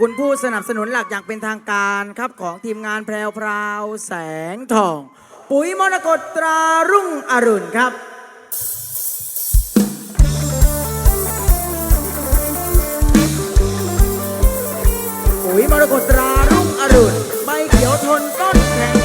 คุณผู้สนับสนุนหลักอย่างเป็นทางการครับของทีมงานแพรวพราวแสงทอง ปุ๋ยมรกตตรารุ่งอรุณครับ ปุ๋ยมรกตตรารุ่งอรุณใบเขียวทนต้นแข็ง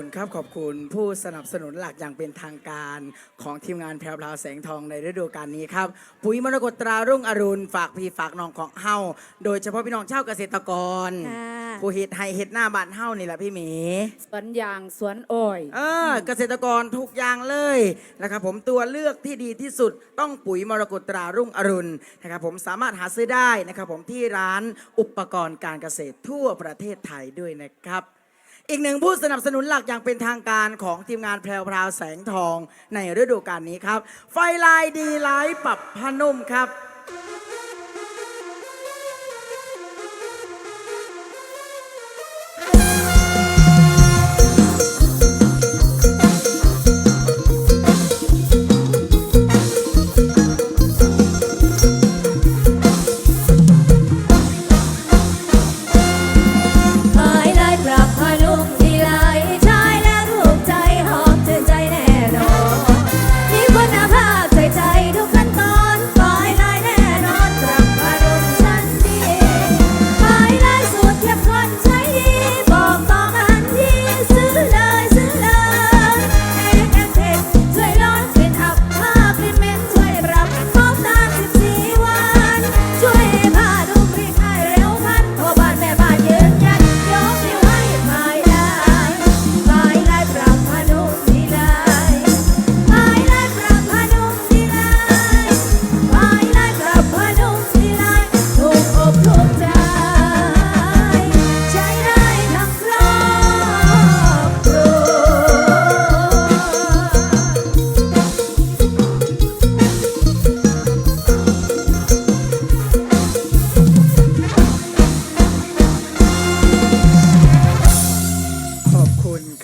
คุณครับขอบคุณผู้สนับสนุนหลักอย่างเป็นทางการของทีมงานแพรวพราวแสงทองในฤดูกาลนี้ครับ ปุ๋ยมรกตตรารุ่งอรุณฝากพี่ฝากน้องของเฮาโดยเฉพาะพี่น้องชาวเกษตรกร ค่ะผู้เฮ็ดไฮเฮ็ดหน้าบ้านเฮานี่แหละพี่หมี สวนยางสวนอ้อย เออเกษตรกรทุกอย่างเลยนะครับผมตัวเลือกที่ดีที่สุดต้องปุ๋ยมรกตตรารุ่งอรุณนะครับผมสามารถหาซื้อได้นะครับผมที่ร้านอุปกรณ์การเกษตรทั่วประเทศไทยด้วยนะครับ อีกหนึ่งผู้สนับสนุนหลักอย่างเป็นทางการของทีมงานแพรวพราวแสงทองในฤดูกาลนี้ครับ ไฟลายดีไลท์ปรับพนุ่มครับ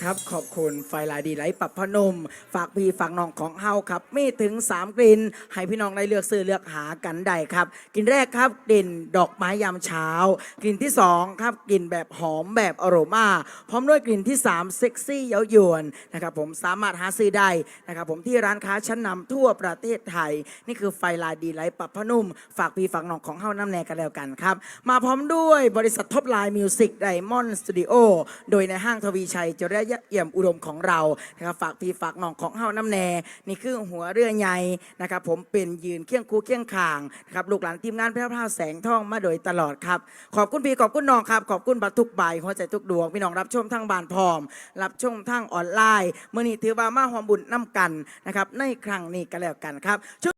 ครับ ขอบคุณไฟลายดีไลท์ปรับพนม ฝากพี่ฝากน้องของเฮาครับมีถึง 3 กลิ่นให้พี่น้องได้เลือกซื้อเลือกหากันได้ครับกลิ่นแรกครับกลิ่นดอกไม้ยามเช้า กลิ่นที่2ครับกลิ่นแบบหอมแบบอโรมาพร้อมด้วยกลิ่นที่ 3 เซ็กซี่เย้ายวนนะครับผมสามารถหาซื้อได้นะครับผมที่ร้านค้าชั้นนำทั่วประเทศไทย นี่คือไฟลายดีไลท์ปรับพนุ่ม ฝากพี่ฝากน้องของเฮาน้ำแนกันแล้วกันครับ มาพร้อมด้วยบริษัทท็อปไลน์มิวสิกไดมอนด์สตูดิโอโดยในห้างทวีชัยจริยะเอี่ยมอุดมของเรานะครับฝากพี่ฝากน้องของเฮาน้ำแนนี่คือหัวเรือใหญ่นะครับผมเป็นยืนเคียงคู่เคียงข้างนะครับลูกหลานทีมงานแพร่พราวแสงทองมาโดยตลอดครับ ขอบคุณพี่ขอบคุณน้องครับ ขอบคุณบัตรทุกใบหัวใจทุกดวงพี่น้องรับชมทั้งบานพร้อม รับชมทั้งออนไลน์เมื่อนี้ถือว่ามาหอมบุญน้ำกันนะครับในครั้งนี้ก็แล้วกันครับ